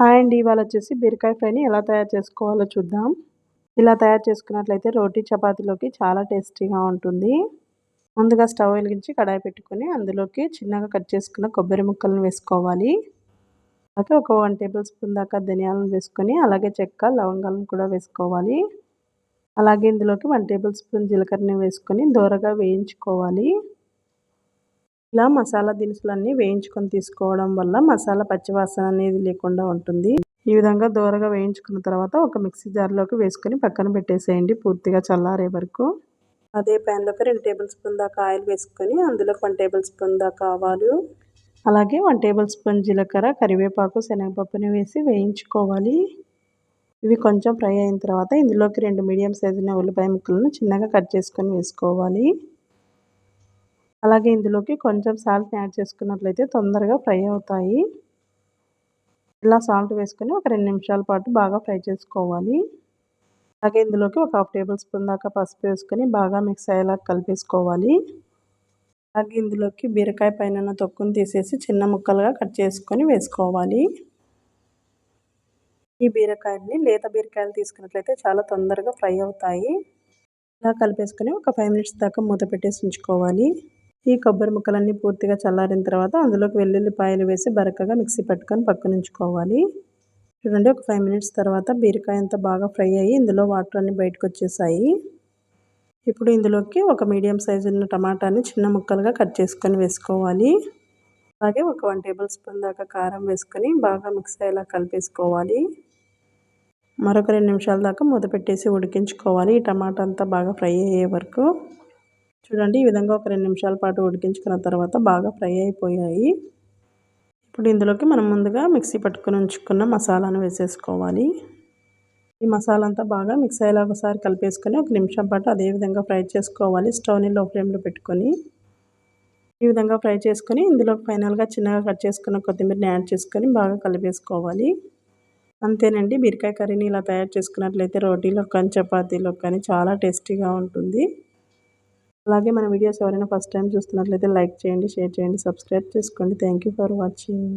Hi అండి ఇవాళ వచ్చేసి బీరకాయ ఫ్రైని ఎలా తయారు చేసుకోవాలో చూద్దాం. ఇలా తయారు చేసుకున్నట్లయితే రోటీ చపాతీలోకి చాలా టేస్టీగా ఉంటుంది. ముందుగా స్టవ్ వెలిగించి కడాయి పెట్టుకొని అందులోకి చిన్నగా కట్ చేసుకున్న కొబ్బరి ముక్కలను వేసుకోవాలి. అలాగే ఒక వన్ టేబుల్ స్పూన్ దాకా ధనియాలను వేసుకొని అలాగే చెక్క లవంగాలను కూడా వేసుకోవాలి. అలాగే ఇందులోకి వన్ టేబుల్ స్పూన్ జీలకర్రని వేసుకొని దూరగా వేయించుకోవాలి. ఇలా మసాలా దినుసులన్నీ వేయించుకొని తీసుకోవడం వల్ల మసాలా పచ్చివాసన అనేది లేకుండా ఉంటుంది. ఈ విధంగా దూరగా వేయించుకున్న తర్వాత ఒక మిక్సీ జార్లోకి వేసుకొని పక్కన పెట్టేసేయండి పూర్తిగా చల్లారే వరకు. అదే ప్యాన్లోకి రెండు టేబుల్ స్పూన్ దాకా ఆయిల్ వేసుకొని అందులో వన్ టేబుల్ స్పూన్ దాకా ఆవాలు. అలాగే వన్ టేబుల్ స్పూన్ జీలకర్ర కరివేపాకు శనగపప్పుని వేసి వేయించుకోవాలి. ఇవి కొంచెం ఫ్రై అయిన తర్వాత ఇందులోకి రెండు మీడియం సైజున ఉల్లిపాయ ముక్కలను చిన్నగా కట్ చేసుకొని వేసుకోవాలి. అలాగే ఇందులోకి కొంచెం సాల్ట్ని యాడ్ చేసుకున్నట్లయితే తొందరగా ఫ్రై అవుతాయి. ఇలా సాల్ట్ వేసుకొని ఒక రెండు నిమిషాల పాటు బాగా ఫ్రై చేసుకోవాలి. అలాగే ఇందులోకి ఒక హాఫ్ టేబుల్ స్పూన్ దాకా పసుపు వేసుకొని బాగా మిక్స్ అయ్యేలా కలిపేసుకోవాలి. అలాగే ఇందులోకి బీరకాయ పైన తొక్కును తీసేసి చిన్న ముక్కలుగా కట్ చేసుకొని వేసుకోవాలి. ఈ బీరకాయని లేత బీరకాయలు తీసుకున్నట్లయితే చాలా తొందరగా ఫ్రై అవుతాయి. ఇలా కలిపేసుకొని ఒక ఫైవ్ మినిట్స్ దాకా మూత పెట్టేసి ఉంచుకోవాలి. ఈ కొబ్బరి ముక్కలన్నీ పూర్తిగా చల్లారిన తర్వాత అందులోకి వెల్లుల్లిపాయలు వేసి బరకగా మిక్సీ పట్టుకొని పక్కన ఉంచుకోవాలి. చూడండి ఒక ఫైవ్ మినిట్స్ తర్వాత బీరకాయ అంతా బాగా ఫ్రై అయ్యి ఇందులో వాటర్ అన్నీ బయటకు వచ్చేసాయి. ఇప్పుడు ఇందులోకి ఒక మీడియం సైజు ఉన్న టమాటాని చిన్న ముక్కలుగా కట్ చేసుకొని వేసుకోవాలి. అలాగే ఒక వన్ టేబుల్ స్పూన్ దాకా కారం వేసుకొని బాగా మిక్స్ అయ్యేలా కలిపేసుకోవాలి. మరొక రెండు నిమిషాల దాకా మూత పెట్టేసి ఉడికించుకోవాలి. ఈ టమాటా అంతా బాగా ఫ్రై అయ్యే వరకు చూడండి ఈ విధంగా ఒక రెండు నిమిషాల పాటు ఉడికించుకున్న తర్వాత బాగా ఫ్రై అయిపోయాయి. ఇప్పుడు ఇందులోకి మనం ముందుగా మిక్సీ పట్టుకుని ఉంచుకున్న మసాలాను వేసేసుకోవాలి. ఈ మసాలా అంతా బాగా మిక్స్ అయ్యేలా ఒకసారి కలిపేసుకొని ఒక నిమిషం పాటు అదే విధంగా ఫ్రై చేసుకోవాలి స్టవ్ని లో ఫ్లేమ్లో పెట్టుకొని. ఈ విధంగా ఫ్రై చేసుకొని ఇందులో ఫైనల్గా చిన్నగా కట్ చేసుకున్న కొత్తిమీరని యాడ్ చేసుకొని బాగా కలిపేసుకోవాలి. అంతేనండి బీరకాయ కర్రీని ఇలా తయారు చేసుకున్నట్లయితే రోటీలో కానీ చపాతీలో కానీ చాలా టేస్టీగా ఉంటుంది. అలాగే మన వీడియోస్ ఎవరైనా ఫస్ట్ టైం చూస్తున్నట్లయితే లైక్ చేయండి షేర్ చేయండి సబ్స్క్రైబ్ చేసుకోండి. Thank for watching